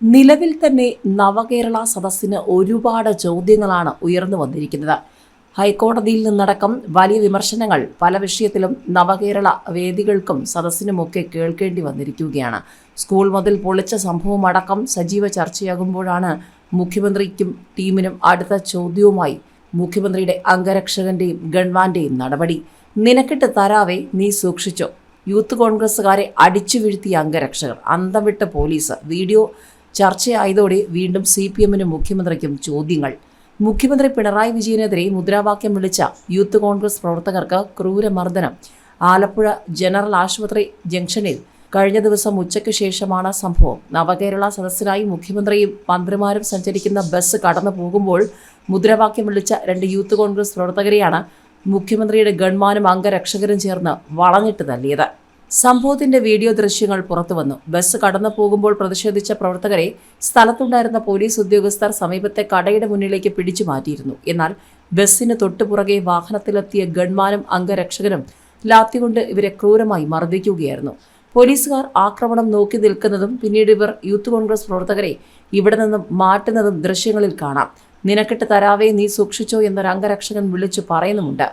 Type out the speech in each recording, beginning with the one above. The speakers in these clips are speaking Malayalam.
നിലവിൽ തന്നെ നവകേരള സദസ്സിന് ഒരുപാട് ചോദ്യങ്ങളാണ് ഉയർന്നു വന്നിരിക്കുന്നത്. ഹൈക്കോടതിയിൽ നിന്നടക്കം വലിയ വിമർശനങ്ങൾ പല വിഷയത്തിലും നവകേരള വേദികൾക്കും സദസ്സിനുമൊക്കെ കേൾക്കേണ്ടി വന്നിരിക്കുകയാണ്. സ്കൂൾ മുതൽ പൊളിച്ച സംഭവം അടക്കം സജീവ ചർച്ചയാകുമ്പോഴാണ് മുഖ്യമന്ത്രിക്കും ടീമിനും അടുത്ത ചോദ്യവുമായി മുഖ്യമന്ത്രിയുടെ അംഗരക്ഷകന്റെയും ഗൺമാന്റെയും നടപടി. നിനക്കിട്ട് തരാവേ നീ സൂക്ഷിച്ചോ. യൂത്ത് കോൺഗ്രസ്സുകാരെ അടിച്ചു വീഴ്ത്തിയ അംഗരക്ഷകർ അന്തം വിട്ട പോലീസ്. വീഡിയോ ചർച്ചയായതോടെ വീണ്ടും സി പി എമ്മിനും മുഖ്യമന്ത്രിക്കും ചോദ്യങ്ങൾ. മുഖ്യമന്ത്രി പിണറായി വിജയനെതിരെ മുദ്രാവാക്യം വിളിച്ച യൂത്ത് കോൺഗ്രസ് പ്രവർത്തകർക്ക് ക്രൂരമർദ്ദനം. ആലപ്പുഴ ജനറൽ ആശുപത്രി ജംഗ്ഷനിൽ കഴിഞ്ഞ ദിവസം ഉച്ചയ്ക്ക് ശേഷമാണ് സംഭവം. നവകേരള സദസ്സിനായി മുഖ്യമന്ത്രിയും മന്ത്രിമാരും സഞ്ചരിക്കുന്ന ബസ് കടന്നു പോകുമ്പോൾ മുദ്രാവാക്യം വിളിച്ച രണ്ട് യൂത്ത് കോൺഗ്രസ് പ്രവർത്തകരെയാണ് മുഖ്യമന്ത്രിയുടെ ഗൺമാനും അംഗരക്ഷകരും ചേർന്ന് വളഞ്ഞിട്ട് തല്ലിയത്. സംഭവത്തിന്റെ വീഡിയോ ദൃശ്യങ്ങൾ പുറത്തുവന്നു ബസ് കടന്നു പോകുമ്പോൾ പ്രതിഷേധിച്ച പ്രവർത്തകരെ സ്ഥലത്തുണ്ടായിരുന്ന പോലീസ് ഉദ്യോഗസ്ഥർ സമീപത്തെ കടയുടെ മുന്നിലേക്ക് പിടിച്ചു മാറ്റിയിരുന്നു. എന്നാൽ ബസ്സിന് തൊട്ടുപുറകെ വാഹനത്തിലെത്തിയ ഗൺമാനും അംഗരക്ഷകനും ലാത്തികൊണ്ട് ഇവരെ ക്രൂരമായി മർദ്ദിക്കുകയായിരുന്നു. പോലീസുകാർ ആക്രമണം നോക്കി നിൽക്കുന്നതും പിന്നീട് ഇവർ യൂത്ത് കോൺഗ്രസ് പ്രവർത്തകരെ ഇവിടെ നിന്നും മാറ്റുന്നതും ദൃശ്യങ്ങളിൽ കാണാം. നിനക്കിട്ട് തരാവേ നീ സൂക്ഷിച്ചോ എന്നൊരു അംഗരക്ഷകൻ വിളിച്ചു പറയുന്നുമുണ്ട്.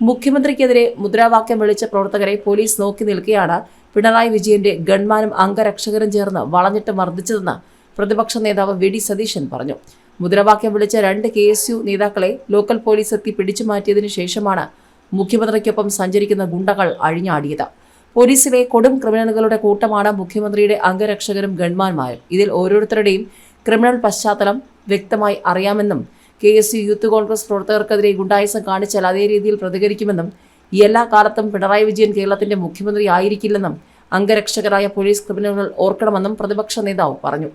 മുഖ്യമന്ത്രിക്കെതിരെ മുദ്രാവാക്യം വിളിച്ച പ്രവർത്തകരെ പോലീസ് നോക്കി നിൽക്കെയാണ് പിണറായി വിജയന്റെ ഗൺമാനും അംഗരക്ഷകരും ചേർന്ന് വളഞ്ഞിട്ട് മർദ്ദിച്ചതെന്ന് പ്രതിപക്ഷ നേതാവ് വി ഡി സതീശൻ പറഞ്ഞു. മുദ്രാവാക്യം വിളിച്ച രണ്ട് കെ എസ് യു നേതാക്കളെ ലോക്കൽ പോലീസ് എത്തി പിടിച്ചു മാറ്റിയതിനു ശേഷമാണ് മുഖ്യമന്ത്രിക്കൊപ്പം സഞ്ചരിക്കുന്ന ഗുണ്ടകൾ അഴിഞ്ഞാടിയത്. പോലീസിലെ കൊടും ക്രിമിനലുകളുടെ കൂട്ടമാണ് മുഖ്യമന്ത്രിയുടെ അംഗരക്ഷകരും ഗൺമാന്മാരും ഇതിൽ ഓരോരുത്തരുടെയും ക്രിമിനൽ പശ്ചാത്തലം വ്യക്തമായി അറിയാമെന്നും K S U youth Congress പ്രവർത്തകർക്കെതിരെ ഗുണ്ടായുസം കാണിച്ചാൽ അതേ രീതിയിൽ പ്രതികരിക്കുമെന്നും എല്ലാ കാലത്തും പിണറായി വിജയൻ കേരളത്തിന്റെ മുഖ്യമന്ത്രി ആയിരിക്കില്ലെന്നും അംഗരക്ഷകരായ പോലീസ് ക്രിമിനലുകൾ ഓർക്കണമെന്നും പ്രതിപക്ഷ നേതാവ് പറഞ്ഞു